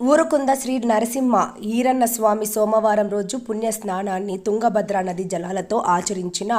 ఊరుకుంద శ్రీ నరసింహ ఈరన్న స్వామి సోమవారం రోజు పుణ్య స్నానాన్ని తుంగభద్ర నది జలాలతో ఆచరించిన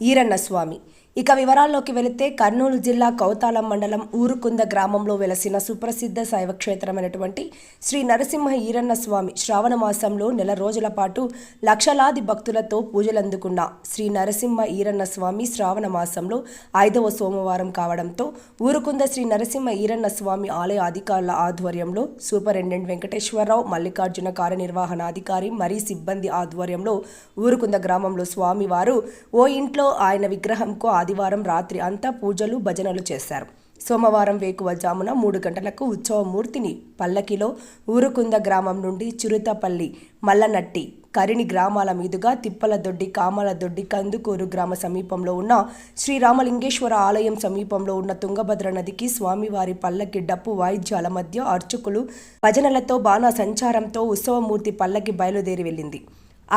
ఈరన్న స్వామి. ఇక వివరాల్లోకి వెళితే కర్నూలు జిల్లా కౌతాలం మండలం ఊరుకుంద గ్రామంలో వెలసిన సుప్రసిద్ధ శైవక్షేత్రమైనటువంటి శ్రీ నరసింహ ఈరన్న స్వామి శ్రావణ మాసంలో నెల రోజుల పాటు లక్షలాది భక్తులతో పూజలందుకున్న శ్రీ నరసింహ ఈరన్న స్వామి శ్రావణ మాసంలో ఐదవ సోమవారం కావడంతో ఊరుకుంద శ్రీ నరసింహ ఈరన్న స్వామి ఆలయ అధికారుల ఆధ్వర్యంలో సూపరింటెండెంట్ వెంకటేశ్వరరావు మల్లికార్జున కార్యనిర్వహణాధికారి మరియు సిబ్బంది ఆధ్వర్యంలో ఊరుకుంద గ్రామంలో స్వామివారు ఓ ఇంట్లో ఆయన విగ్రహంకు ఆదివారం రాత్రి అంతా పూజలు భజనలు చేశారు. సోమవారం వేకువజామున మూడు గంటలకు ఉత్సవమూర్తిని పల్లకిలో ఊరుకుంద గ్రామం నుండి చిరుతపల్లి మల్లనట్టి కరిని గ్రామాల మీదుగా తిప్పలదొడ్డి కామలదొడ్డి కందుకూరు గ్రామ సమీపంలో ఉన్న శ్రీరామలింగేశ్వర ఆలయం సమీపంలో ఉన్న తుంగభద్ర నదికి స్వామివారి పల్లకి డప్పు వాయిద్యాల మధ్య అర్చకులు భజనలతో బాణ సంచారంతో ఉత్సవమూర్తి పల్లకి బయలుదేరి వెళ్ళింది.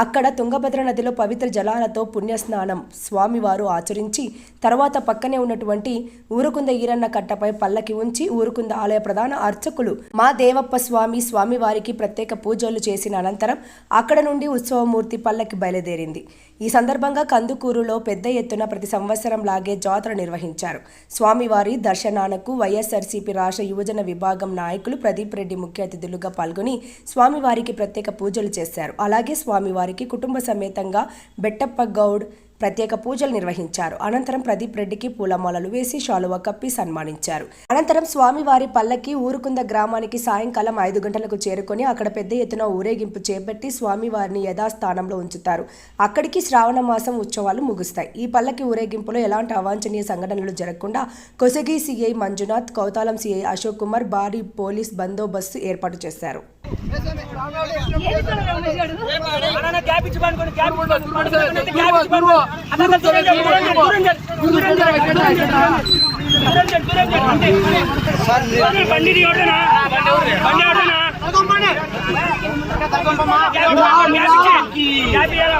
అక్కడ తుంగభద్ర నదిలో పవిత్ర జలాలతో పుణ్యస్నానం. స్వామివారు ఆచరించి తర్వాత పక్కనే ఉన్నటువంటి ఊరుకుంద ఈరన్న కట్టపై పల్లకి ఉంచి ఊరుకుంద ఆలయ ప్రధాన అర్చకులు మా దేవప్ప స్వామి స్వామివారికి ప్రత్యేక పూజలు చేసిన అనంతరం అక్కడ నుండి ఉత్సవమూర్తి పల్లకి బయలుదేరింది. ఈ సందర్భంగా కందుకూరులో పెద్ద ఎత్తున ప్రతి సంవత్సరం లాగే జాతర నిర్వహించారు. స్వామివారి దర్శనాలకు వైఎస్ఆర్సీపీ రాష్ట్ర యువజన విభాగం నాయకులు ప్రదీప్ రెడ్డి ముఖ్య అతిథులుగా పాల్గొని స్వామివారికి ప్రత్యేక పూజలు చేశారు. అలాగే వారికి కుటుంబ సమేతంగా బెట్టప్ప గౌడ్ ప్రత్యేక పూజలు నిర్వహించారు. అనంతరం ప్రదీప్ రెడ్డికి పూలమాలలు వేసి శాలువ కప్పి సన్మానించారు. అనంతరం స్వామివారి పల్లకి ఊరుకుంద గ్రామానికి సాయంకాలం ఐదు గంటలకు చేరుకొని అక్కడ పెద్ద ఎత్తున ఊరేగింపు చేపట్టి స్వామివారిని యథాస్థానంలో ఉంచుతారు. అక్కడికి శ్రావణ మాసం ఉత్సవాలు ముగుస్తాయి. ఈ పల్లకి ఊరేగింపులో ఎలాంటి అవాంఛనీయ సంఘటనలు జరగకుండా కొసగి సిఐ మంజునాథ్ కౌతాలం సిఐ అశోక్ కుమార్ భారీ పోలీస్ బందోబస్తు ఏర్పాటు చేశారు. అన్న గ్యాప్ ఇచ్చి పడుకోండి గ్యాప్ ఇచ్చి పడుకోండి గ్యాప్ ఇచ్చి పడుకో అన్న దూరం జరు, దూరం జరు, దూరం జరు, దూరం జరు, దూరం జరు, దూరం జరు, దూరం జరు, అంతే. అన్న బండి తీయొద్దునా? బండి ఆడునా? గ్యాప్ ఇచ్చి, గ్యాప్ ఇయ్యాలా?